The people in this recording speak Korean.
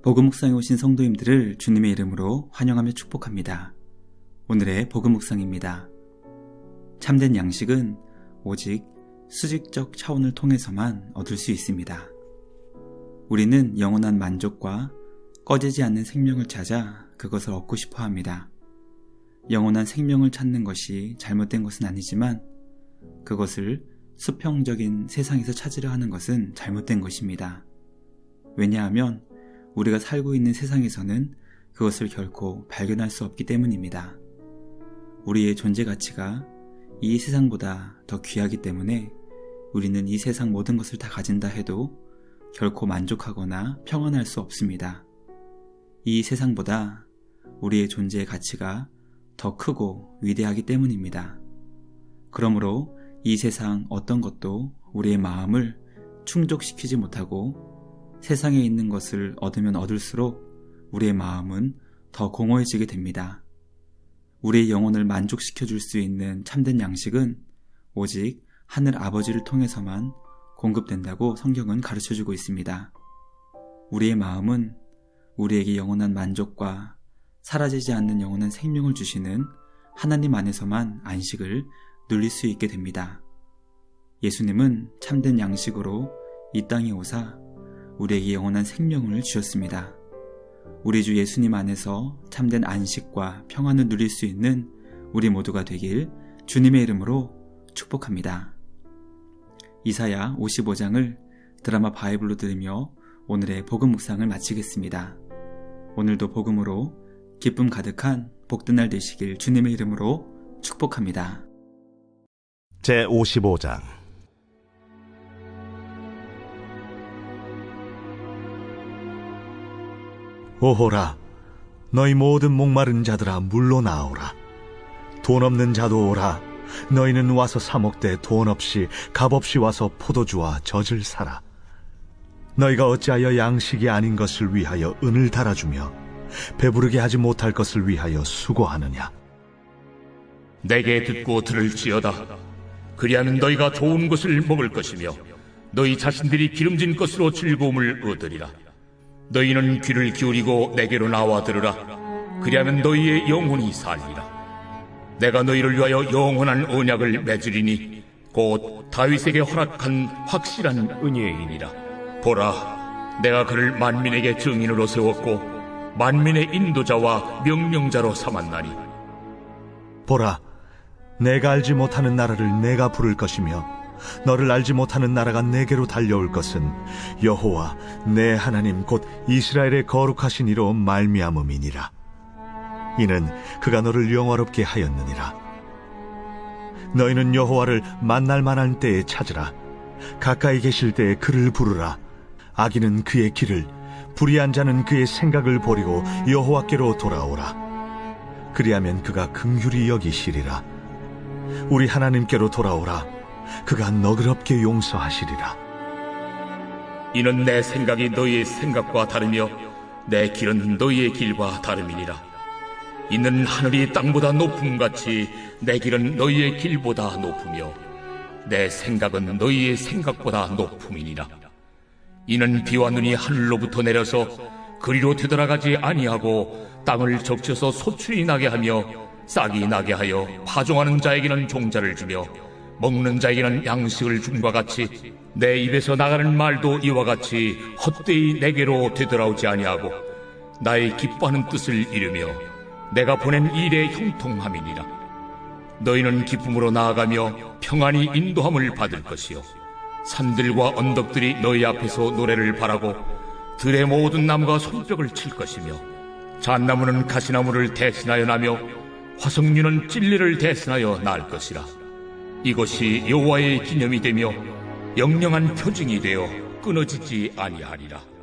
복음 묵상에 오신 성도님들을 주님의 이름으로 환영하며 축복합니다. 오늘의 복음 묵상입니다. 참된 양식은 오직 수직적 차원을 통해서만 얻을 수 있습니다. 우리는 영원한 만족과 꺼지지 않는 생명을 찾아 그것을 얻고 싶어 합니다. 영원한 생명을 찾는 것이 잘못된 것은 아니지만 그것을 수평적인 세상에서 찾으려 하는 것은 잘못된 것입니다. 왜냐하면 우리가 살고 있는 세상에서는 그것을 결코 발견할 수 없기 때문입니다. 우리의 존재 가치가 이 세상보다 더 귀하기 때문에 우리는 이 세상 모든 것을 다 가진다 해도 결코 만족하거나 평안할 수 없습니다. 이 세상보다 우리의 존재의 가치가 더 크고 위대하기 때문입니다. 그러므로 이 세상 어떤 것도 우리의 마음을 충족시키지 못하고 세상에 있는 것을 얻으면 얻을수록 우리의 마음은 더 공허해지게 됩니다. 우리의 영혼을 만족시켜 줄 수 있는 참된 양식은 오직 하늘 아버지를 통해서만 공급된다고 성경은 가르쳐 주고 있습니다. 우리의 마음은 우리에게 영원한 만족과 사라지지 않는 영원한 생명을 주시는 하나님 안에서만 안식을 누릴 수 있게 됩니다. 예수님은 참된 양식으로 이 땅에 오사 우리에게 영원한 생명을 주셨습니다. 우리 주 예수님 안에서 참된 안식과 평안을 누릴 수 있는 우리 모두가 되길 주님의 이름으로 축복합니다. 이사야 55장을 드라마 바이블로 들으며 오늘의 복음 묵상을 마치겠습니다. 오늘도 복음으로 기쁨 가득한 복된 날 되시길 주님의 이름으로 축복합니다. 제 55장 오호라 너희 모든 목마른 자들아 물로 나오라. 돈 없는 자도 오라. 너희는 와서 사 먹되 돈 없이 값 없이 와서 포도주와 젖을 사라. 너희가 어찌하여 양식이 아닌 것을 위하여 은을 달아주며 배부르게 하지 못할 것을 위하여 수고하느냐? 내게 듣고 들을지어다. 그리하면 너희가 좋은 것을 먹을 것이며 너희 자신들이 기름진 것으로 즐거움을 얻으리라 너희는 귀를 기울이고 내게로 나와 들으라. 그리하면 너희의 영혼이 살리라. 내가 너희를 위하여 영원한 언약을 맺으리니 곧 다윗에게 허락한 확실한 은혜이니라. 보라, 내가 그를 만민에게 증인으로 세웠고 만민의 인도자와 명령자로 삼았나니. 보라, 내가 알지 못하는 나라를 내가 부를 것이며 너를 알지 못하는 나라가 내게로 달려올 것은 여호와 내 하나님 곧 이스라엘의 거룩하신 이로 말미암음이니라. 이는 그가 너를 영화롭게 하였느니라. 너희는 여호와를 만날 만한 때에 찾으라. 가까이 계실 때에 그를 부르라. 악인은 그의 길을, 불의한 자는 그의 생각을 버리고 여호와께로 돌아오라. 그리하면 그가 긍휼히 여기시리라. 우리 하나님께로 돌아오라. 그가 너그럽게 용서하시리라. 이는 내 생각이 너희의 생각과 다르며 내 길은 너희의 길과 다름이니라. 이는 하늘이 땅보다 높음 같이 내 길은 너희의 길보다 높으며 내 생각은 너희의 생각보다 높음이니라. 이는 비와 눈이 하늘로부터 내려서 그리로 되돌아가지 아니하고 땅을 적셔서 소출이 나게 하며 싹이 나게 하여 파종하는 자에게는 종자를 주며 먹는 자에게는 양식을 줌과 같이 내 입에서 나가는 말도 이와 같이 헛되이 내게로 되돌아오지 아니하고 나의 기뻐하는 뜻을 이루며 내가 보낸 일의 형통함이니라. 너희는 기쁨으로 나아가며 평안히 인도함을 받을 것이요. 산들과 언덕들이 너희 앞에서 노래를 바라고 들의 모든 나무가 손뼉을 칠 것이며 잣나무는 가시나무를 대신하여 나며 화석류는 진리를 대신하여 날 것이라. 이것이 여호와의 기념이 되며 영영한 표징이 되어 끊어지지 아니하리라.